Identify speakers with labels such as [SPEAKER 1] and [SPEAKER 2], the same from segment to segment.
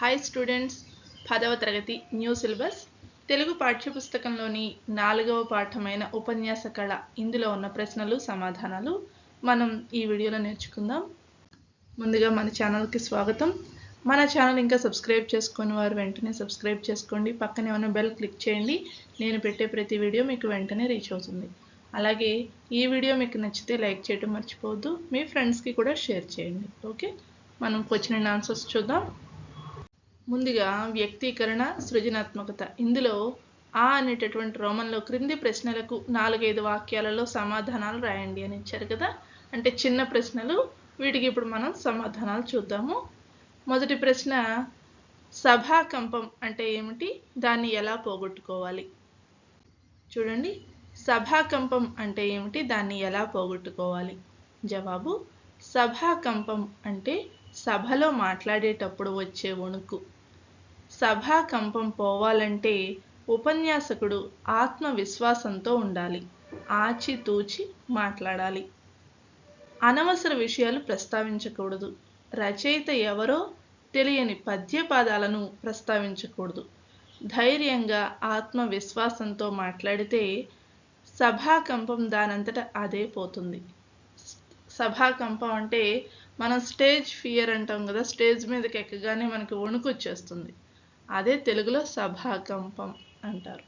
[SPEAKER 1] Hi students పదవ తరగతి new syllabus Telugu పాఠ్యపుస్తకంలోని నాలుగవ పాఠమైన ఉపన్యాస కళ. ఇందులో ఉన్న ప్రశ్నలు సమాధానాలు మనం ఈ వీడియోలో నేర్చుకుందాం. ముందుగా మన ఛానల్కి స్వాగతం. మన ఛానల్ ఇంకా సబ్స్క్రైబ్ చేసుకుని వారు వెంటనే సబ్స్క్రైబ్ చేసుకోండి. పక్కనే ఉన్న బెల్ క్లిక్ చేయండి. నేను పెట్టే ప్రతి వీడియో మీకు వెంటనే రీచ్ అవుతుంది. అలాగే ఈ వీడియో మీకు నచ్చితే లైక్ చేయడం మర్చిపోవద్దు. మీ ఫ్రెండ్స్కి కూడా షేర్ చేయండి. ఓకే? మనం క్వశ్చన్ అండ్ ఆన్సర్స్ చూద్దాం. ముందుగా వ్యక్తీకరణ సృజనాత్మకత. ఇందులో ఆ అనేటటువంటి రోమంలో క్రింది ప్రశ్నలకు నాలుగైదు వాక్యాలలో సమాధానాలు రాయండి అని ఇచ్చారు కదా. అంటే చిన్న ప్రశ్నలు వీటికి ఇప్పుడు మనం సమాధానాలు చూద్దాము. మొదటి ప్రశ్న సభాకంపం అంటే ఏమిటి? దాన్ని ఎలా పోగొట్టుకోవాలి? చూడండి. సభాకంపం అంటే ఏమిటి? దాన్ని ఎలా పోగొట్టుకోవాలి? జవాబు సభాకంపం అంటే సభలో మాట్లాడేటప్పుడు వచ్చే వణుకు. సభాకంపం పోవాలంటే ఉపన్యాసకుడు ఆత్మవిశ్వాసంతో ఉండాలి. ఆచితూచి మాట్లాడాలి. అనవసర విషయాలు ప్రస్తావించకూడదు. రచయిత ఎవరో తెలియని పద్యపాదాలను ప్రస్తావించకూడదు. ధైర్యంగా ఆత్మవిశ్వాసంతో మాట్లాడితే సభాకంపం దానంతట అదే పోతుంది. సభాకంపం అంటే మనం స్టేజ్ ఫియర్ అంటాం కదా స్టేజ్ మీదకి ఎక్కగానే మనకి వణుకు వచ్చేస్తుంది. అదే తెలుగులో సభాకంపం అంటారు.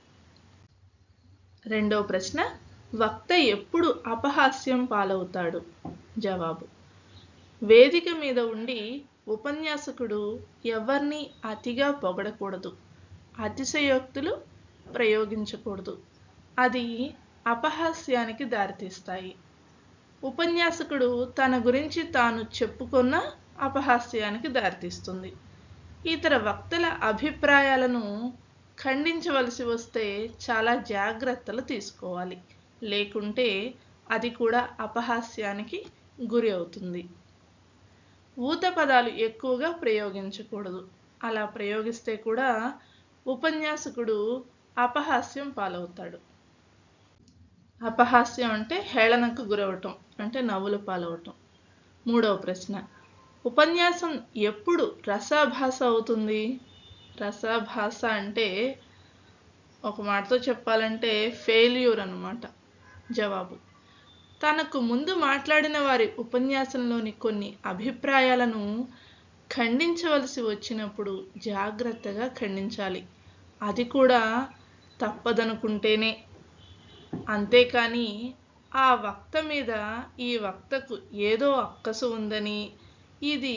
[SPEAKER 1] రెండవ ప్రశ్న వక్త ఎప్పుడు అపహాస్యం పాలవుతాడు? జవాబు వేదిక మీద ఉండి ఉపన్యాసకుడు ఎవరిని అతిగా పొగడకూడదు అతిశయోక్తులు ప్రయోగించకూడదు. అది అపహాస్యానికి దారితీస్తాయి. ఉపన్యాసకుడు తన గురించి తాను చెప్పుకున్న అపహాస్యానికి దారితీస్తుంది. ఇతర వక్తల అభిప్రాయాలను ఖండించవలసి వస్తే చాలా జాగ్రత్తలు తీసుకోవాలి. లేకుంటే అది కూడా అపహాస్యానికి గురి అవుతుంది. ఊత పదాలు ఎక్కువగా ప్రయోగించకూడదు. అలా ప్రయోగిస్తే కూడా ఉపన్యాసకుడు అపహాస్యం పాలవుతాడు. అపహాస్యం అంటే హేళనకు గురవటం అంటే నవ్వులు పాలవటం. మూడవ ప్రశ్న. ఉపన్యాసం ఎప్పుడు రసాభాస అవుతుంది? రసాభాస అంటే ఒక మాటతో చెప్పాలంటే ఫెయిల్యూర్ అనమాట జవాబు. తనకు ముందు మాట్లాడిన వారి ఉపన్యాసంలోని కొన్ని అభిప్రాయాలను ఖండించవలసి వచ్చినప్పుడు జాగ్రత్తగా ఖండించాలి. అది కూడా తప్పదనుకుంటేనే. అంతేకాని ఆ వక్త మీద ఈ వక్తకు ఏదో అక్కసు ఉందని ఇది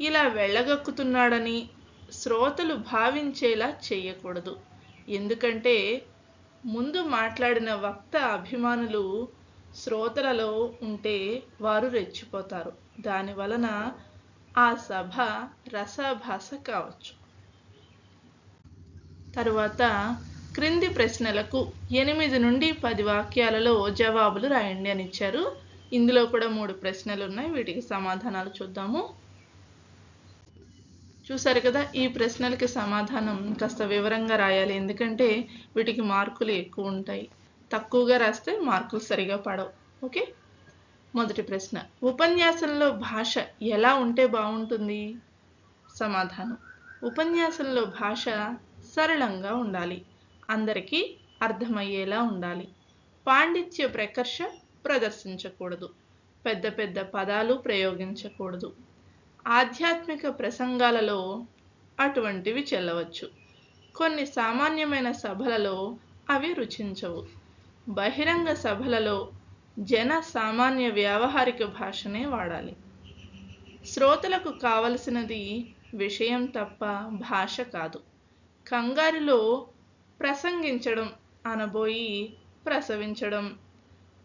[SPEAKER 1] ఇలా వెళ్ళగక్కుతున్నాడని శ్రోతలు భావించేలా చేయకూడదు. ఎందుకంటే ముందు మాట్లాడిన వక్త అభిమానులు శ్రోతలలో ఉంటే వారు రెచ్చిపోతారు. దాని వలన ఆ సభ రసాభాస కావచ్చు. తరువాత క్రింది ప్రశ్నలకు ఎనిమిది నుండి పది వాక్యాలలో జవాబులు రాయండి అని ఇచ్చారు. ఇందులో కూడా మూడు ప్రశ్నలు ఉన్నాయి వీటికి సమాధానాలు చూద్దాము. చూసారు కదా ఈ ప్రశ్నలకి సమాధానం కాస్త వివరంగా రాయాలి. ఎందుకంటే వీటికి మార్కులు ఎక్కువ ఉంటాయి. తక్కువగా రాస్తే మార్కులు సరిగా పడవు. ఓకే? మొదటి ప్రశ్న. ఉపన్యాసంలో భాష ఎలా ఉంటే బాగుంటుంది? సమాధానం. ఉపన్యాసంలో భాష సరళంగా ఉండాలి. అందరికీ అర్థమయ్యేలా ఉండాలి. పాండిత్య ప్రకర్ష ప్రదర్శించకూడదు. పెద్ద పెద్ద పదాలు ప్రయోగించకూడదు. ఆధ్యాత్మిక ప్రసంగాలలో అటువంటివి చెల్లవచ్చు. కొన్ని సామాన్యమైన సభలలో అవి రుచించవు. బహిరంగ సభలలో జన సామాన్య వ్యావహారిక భాషనే వాడాలి. శ్రోతలకు కావలసినది విషయం తప్ప భాష కాదు. కంగారులో ప్రసంగించడం అనబోయి ప్రసవించడం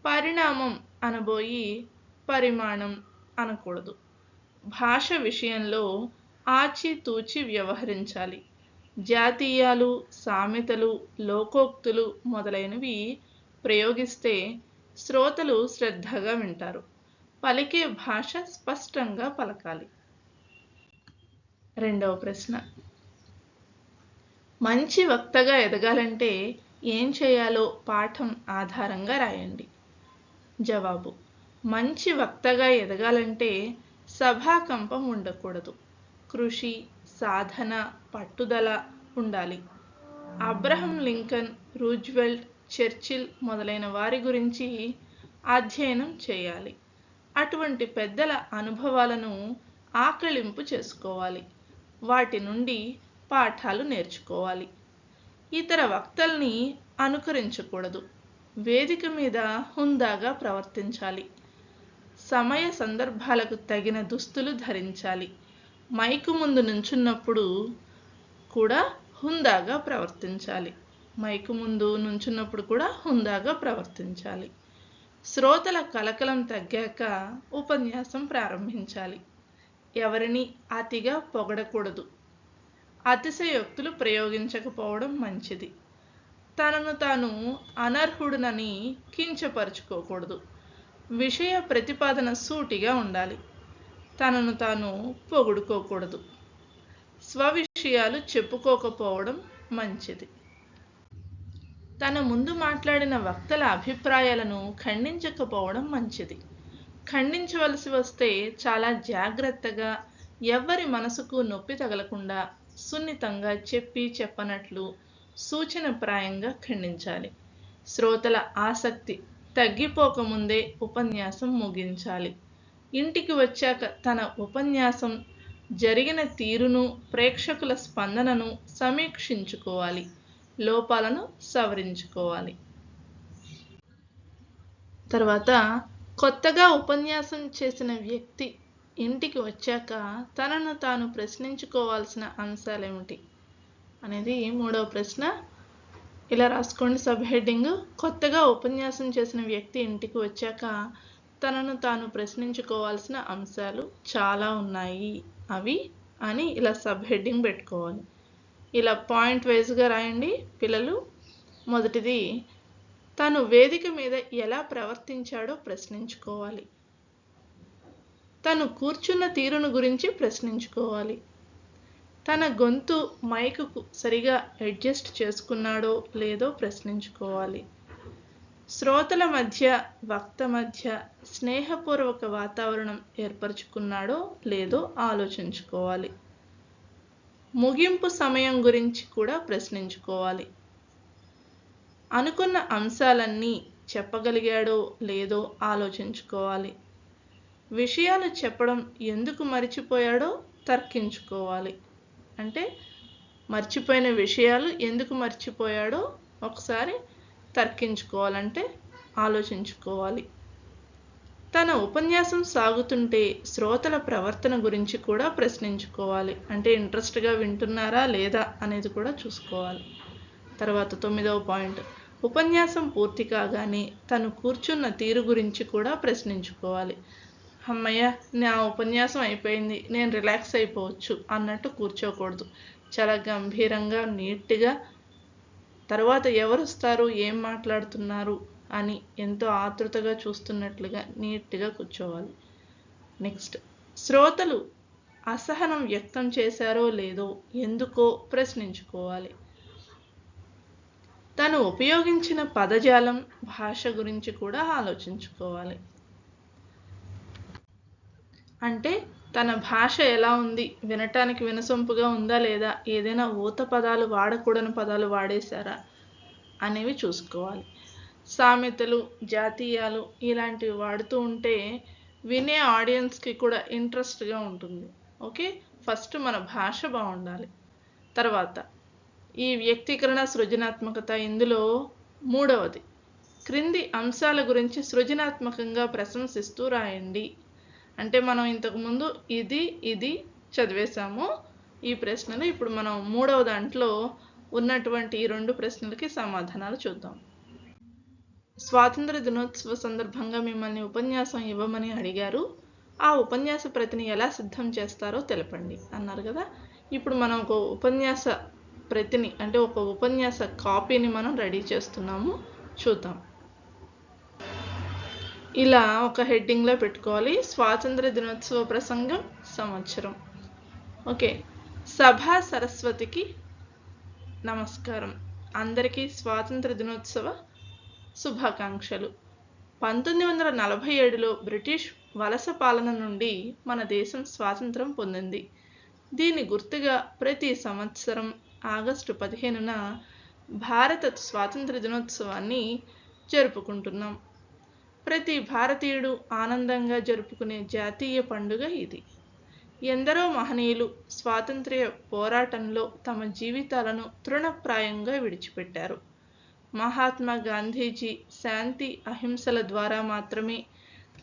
[SPEAKER 1] పరిణామం అనబోయి పరిమాణం అనకూడదు. భాష విషయంలో ఆచితూచి వ్యవహరించాలి. జాతీయాలు సామెతలు లోకోక్తులు మొదలైనవి ప్రయోగిస్తే శ్రోతలు శ్రద్ధగా వింటారు. పలికే భాష స్పష్టంగా పలకాలి. రెండవ ప్రశ్న. మంచి వక్తగా ఎదగాలంటే ఏం చేయాలో పాఠం ఆధారంగా రాయండి. జవాబు. మంచి వక్తగా ఎదగాలంటే సభాకంపం ఉండకూడదు. కృషి సాధన పట్టుదల ఉండాలి. అబ్రహం లింకన్ రూజ్వెల్ట్ చర్చిల్ మొదలైన వారి గురించి అధ్యయనం చేయాలి. అటువంటి పెద్దల అనుభవాలను ఆకళింపు చేసుకోవాలి. వాటి నుండి పాఠాలు నేర్చుకోవాలి. ఇతర వక్తల్ని అనుకరించకూడదు. వేదిక మీద హుందాగా ప్రవర్తించాలి. సమయ సందర్భాలకు తగిన దుస్తులు ధరించాలి. మైకు ముందు నుంచున్నప్పుడు కూడా హుందాగా ప్రవర్తించాలి. మైకు ముందు నుంచున్నప్పుడు కూడా హుందాగా ప్రవర్తించాలి. శ్రోతల కలకలం తగ్గాక ఉపన్యాసం ప్రారంభించాలి. ఎవరిని అతిగా పొగడకూడదు. అతిశయోక్తులు ప్రయోగించకపోవడం మంచిది. తనను తాను అనర్హుడునని కించపరుచుకోకూడదు. విషయ ప్రతిపాదన సూటిగా ఉండాలి. తనను తాను పొగుడుకోకూడదు. స్వవిషయాలు చెప్పుకోకపోవడం మంచిది. తన ముందు మాట్లాడిన వక్తల అభిప్రాయాలను ఖండించకపోవడం మంచిది. ఖండించవలసి వస్తే చాలా జాగ్రత్తగా ఎవ్వరి మనసుకు నొప్పి తగలకుండా సున్నితంగా చెప్పి చెప్పనట్లు సూచనప్రాయంగా ఖండించాలి. శ్రోతల ఆసక్తి తగ్గిపోకముందే ఉపన్యాసం ముగించాలి. ఇంటికి వచ్చాక తన ఉపన్యాసం జరిగిన తీరును ప్రేక్షకుల స్పందనను సమీక్షించుకోవాలి. లోపాలను సవరించుకోవాలి. తర్వాత కొత్తగా ఉపన్యాసం చేసిన వ్యక్తి ఇంటికి వచ్చాక తనను తాను ప్రశ్నించుకోవాల్సిన అంశాలేమిటి? అనేది మూడవ ప్రశ్న. ఇలా రాసుకోండి సబ్ హెడ్డింగ్. కొత్తగా ఉపన్యాసం చేసిన వ్యక్తి ఇంటికి వచ్చాక తనను తాను ప్రశ్నించుకోవాల్సిన అంశాలు చాలా ఉన్నాయి. అవి అని ఇలా సబ్ హెడ్డింగ్ పెట్టుకోవాలి. ఇలా పాయింట్ వైజ్గా రాయండి పిల్లలు. మొదటిది తను వేదిక మీద ఎలా ప్రవర్తించాడో ప్రశ్నించుకోవాలి. తను కూర్చున్న తీరును గురించి ప్రశ్నించుకోవాలి. తన గొంతు మైకుకు సరిగా అడ్జస్ట్ చేసుకున్నాడో లేదో ప్రశ్నించుకోవాలి. శ్రోతల మధ్య వక్త మధ్య స్నేహపూర్వక వాతావరణం ఏర్పరచుకున్నాడో లేదో ఆలోచించుకోవాలి. ముగింపు సమయం గురించి కూడా ప్రశ్నించుకోవాలి. అనుకున్న అంశాలన్నీ చెప్పగలిగాడో లేదో ఆలోచించుకోవాలి. విషయాలు చెప్పడం ఎందుకు మర్చిపోయాడో తర్కించుకోవాలి. అంటే మర్చిపోయిన విషయాలు ఎందుకు మర్చిపోయాడో ఒకసారి తర్కించుకోవాలంటే ఆలోచించుకోవాలి. తన ఉపన్యాసం సాగుతుంటే శ్రోతల ప్రవర్తన గురించి కూడా ప్రశ్నించుకోవాలి. అంటే ఇంట్రెస్ట్గా వింటున్నారా లేదా అనేది కూడా చూసుకోవాలి. తర్వాత తొమ్మిదవ పాయింట్ ఉపన్యాసం పూర్తి కాగానే తను కూర్చున్న తీరు గురించి కూడా ప్రశ్నించుకోవాలి. అమ్మయ్య నా ఉపన్యాసం అయిపోయింది. నేను రిలాక్స్ అయిపోవచ్చు అన్నట్టు కూర్చోకూడదు. చాలా గంభీరంగా నీట్గా తర్వాత ఎవరు వస్తారు ఏం మాట్లాడుతున్నారు? అని ఎంతో ఆతృతగా చూస్తున్నట్లుగా నీట్గా కూర్చోవాలి. నెక్స్ట్ శ్రోతలు అసహనం వ్యక్తం చేశారో లేదో ఎందుకో ప్రశ్నించుకోవాలి. తను ఉపయోగించిన పదజాలం భాష గురించి కూడా ఆలోచించుకోవాలి. అంటే తన భాష ఎలా ఉంది? వినటానికి వినసొంపుగా ఉందా లేదా? ఏదైనా ఊత పదాలు వాడకూడని పదాలు వాడేశారా? అనేవి చూసుకోవాలి. సామెతలు జాతీయాలు ఇలాంటివి వాడుతూ ఉంటే వినే ఆడియన్స్కి కూడా ఇంట్రెస్ట్గా ఉంటుంది. ఓకే? ఫస్ట్ మన భాష బాగుండాలి. తర్వాత ఈ వ్యక్తీకరణ సృజనాత్మకత ఇందులో మూడవది. క్రింది అంశాల గురించి సృజనాత్మకంగా ప్రశంసిస్తూ రాయండి. అంటే మనం ఇంతకుముందు ఇది ఇది చదివేశాము. ఈ ప్రశ్నలు ఇప్పుడు మనం మూడవ దాంట్లో ఉన్నటువంటి ఈ రెండు ప్రశ్నలకి సమాధానాలు చూద్దాం. స్వాతంత్ర దినోత్సవ సందర్భంగా మిమ్మల్ని ఉపన్యాసం ఇవ్వమని అడిగారు. ఆ ఉపన్యాస ప్రతిని ఎలా సిద్ధం చేస్తారో తెలపండి అన్నారు కదా. ఇప్పుడు మనం ఒక ఉపన్యాస ప్రతిని అంటే ఒక ఉపన్యాస కాపీని మనం రెడీ చేస్తున్నాము. చూద్దాం. ఇలా ఒక హెడ్డింగ్లో పెట్టుకోవాలి. స్వాతంత్ర దినోత్సవ ప్రసంగం సంవత్సరం. ఓకే. సభా సరస్వతికి నమస్కారం. అందరికీ స్వాతంత్ర దినోత్సవ శుభాకాంక్షలు. పంతొమ్మిది వందల నలభై ఏడులో బ్రిటిష్ వలస పాలన నుండి మన దేశం స్వాతంత్రం పొందింది. దీని గుర్తుగా ప్రతి సంవత్సరం ఆగస్టు పదిహేనున భారత స్వాతంత్ర దినోత్సవాన్ని జరుపుకుంటున్నాం. ప్రతి భారతీయుడు ఆనందంగా జరుపుకునే జాతీయ పండుగ ఇది. ఎందరో మహనీయులు స్వాతంత్ర్య పోరాటంలో తమ జీవితాలను తృణప్రాయంగా విడిచిపెట్టారు. మహాత్మా గాంధీజీ శాంతి అహింసల ద్వారా మాత్రమే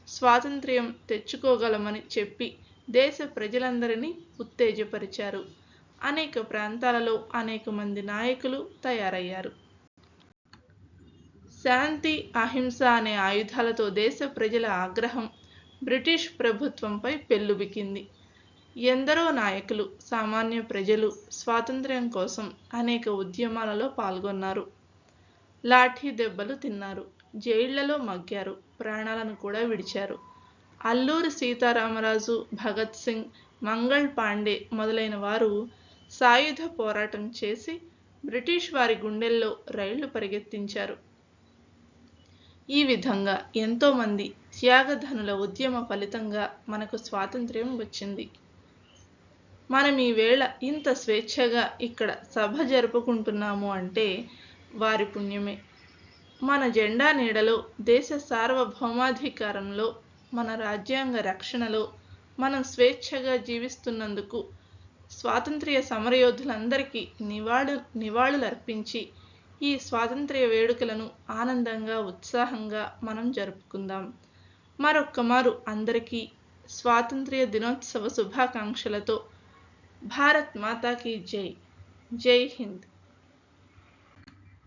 [SPEAKER 1] స్వాతంత్ర్యం తెచ్చుకోగలమని చెప్పి దేశ ప్రజలందరినీ ఉత్తేజపరిచారు. అనేక ప్రాంతాలలో అనేక మంది నాయకులు తయారయ్యారు. శాంతి అహింస అనే ఆయుధాలతో దేశ ప్రజల ఆగ్రహం బ్రిటిష్ ప్రభుత్వంపై పెల్లుబికింది. ఎందరో నాయకులు సామాన్య ప్రజలు స్వాతంత్ర్యం కోసం అనేక ఉద్యమాలలో పాల్గొన్నారు. లాఠీ దెబ్బలు తిన్నారు జైళ్ళలో మగ్గారు ప్రాణాలను కూడా విడిచారు. అల్లూరి సీతారామరాజు భగత్ సింగ్ మంగళ్ పాండే మొదలైన వారు సాయుధ పోరాటం చేసి బ్రిటిష్ వారి గుండెల్లో రైళ్ళు పరిగెత్తించారు. ఈ విధంగా ఎంతోమంది త్యాగధనుల ఉద్యమ ఫలితంగా మనకు స్వాతంత్ర్యం వచ్చింది. మనం ఈవేళ ఇంత స్వేచ్ఛగా ఇక్కడ సభ జరుపుకుంటున్నాము అంటే వారి పుణ్యమే. మన జెండా నీడలో దేశ సార్వభౌమాధికారంలో మన రాజ్యాంగ రక్షణలో మనం స్వేచ్ఛగా జీవిస్తున్నందుకు స్వాతంత్ర్య సమరయోధులందరికీ నివాళు నివాళులర్పించి ఈ స్వాతంత్ర్య వేడుకలను ఆనందంగా ఉత్సాహంగా మనం జరుపుకుందాం. మరొక్కమారు అందరికీ స్వాతంత్ర్య దినోత్సవ శుభాకాంక్షలతో భారత్ మాతాకి జై. జై హింద్.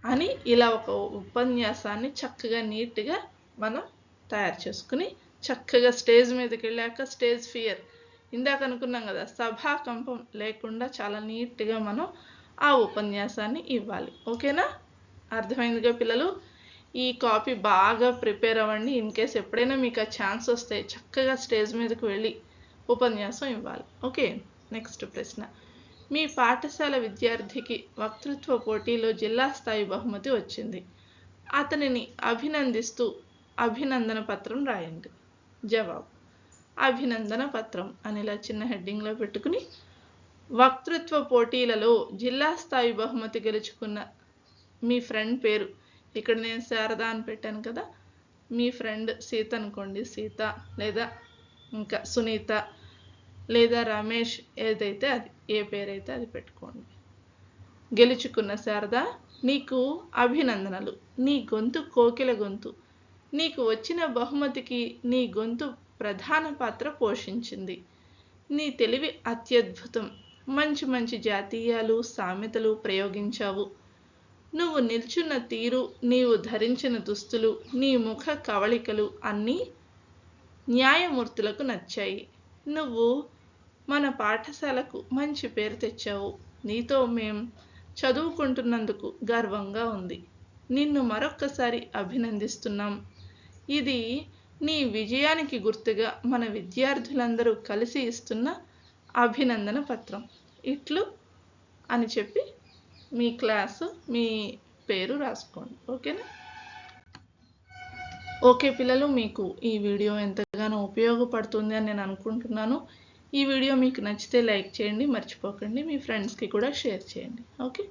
[SPEAKER 1] అని ఇలా ఒక ఉపన్యాసాన్ని చక్కగా నీట్గా మనం తయారు చేసుకుని చక్కగా స్టేజ్ మీదకి వెళ్ళాక స్టేజ్ ఫియర్. ఇందాక అనుకున్నాం కదా సభాకంపం లేకుండా చాలా నీట్గా మనం ఆ ఉపన్యాసాన్ని ఇవ్వాలి. ఓకేనా? అర్థమైందిగా పిల్లలు? ఈ కాపీ బాగా ప్రిపేర్ అవ్వండి. ఇన్ కేస్ ఎప్పుడైనా మీకు ఆ ఛాన్స్ వస్తే చక్కగా స్టేజ్ మీదకి వెళ్ళి ఉపన్యాసం ఇవ్వాలి. ఓకే? నెక్స్ట్ ప్రశ్న. మీ పాఠశాల విద్యార్థికి వక్తృత్వ పోటీలో జిల్లా స్థాయి బహుమతి వచ్చింది. అతనిని అభినందిస్తూ అభినందన పత్రం రాయండి. జవాబు. అభినందన పత్రం. అని ఇలా చిన్న హెడ్డింగ్లో పెట్టుకుని వక్తృత్వ పోటీలలో జిల్లా స్థాయి బహుమతి గెలుచుకున్న మీ ఫ్రెండ్ పేరు. ఇక్కడ నేను శారద అని పెట్టాను కదా. మీ ఫ్రెండ్ సీత అనుకోండి. సీత లేదా ఇంకా సునీత లేదా రమేష్ ఏదైతే అది ఏ పేరైతే అది పెట్టుకోండి. గెలుచుకున్న శారద నీకు అభినందనలు. నీ గొంతు కోకిల గొంతు. నీకు వచ్చిన బహుమతికి నీ గొంతు ప్రధాన పాత్ర పోషించింది. నీ తెలివి అత్యద్భుతం. మంచి మంచి జాతీయాలు సామెతలు ప్రయోగించావు. నువ్వు నిల్చున్న తీరు నీవు ధరించిన దుస్తులు నీ ముఖ కవళికలు అన్నీ న్యాయమూర్తులకు నచ్చాయి. నువ్వు మన పాఠశాలకు మంచి పేరు తెచ్చావు. నీతో మేం చదువుకుంటున్నందుకు గర్వంగా ఉంది. నిన్ను మరొక్కసారి అభినందిస్తున్నాం. ఇది నీ విజయానికి గుర్తుగా మన విద్యార్థులందరూ కలిసి ఇస్తున్న అభినందన పత్రం. ఇట్లు అని చెప్పి మీ క్లాసు మీ పేరు రాసుకోండి. ఓకేనా? ఓకే పిల్లలు మీకు ఈ వీడియో ఎంతగానో ఉపయోగపడుతుంది అని నేను అనుకుంటున్నాను. ఈ వీడియో మీకు నచ్చితే లైక్ చేయండి మర్చిపోకండి. మీ ఫ్రెండ్స్కి కూడా షేర్ చేయండి. ఓకే?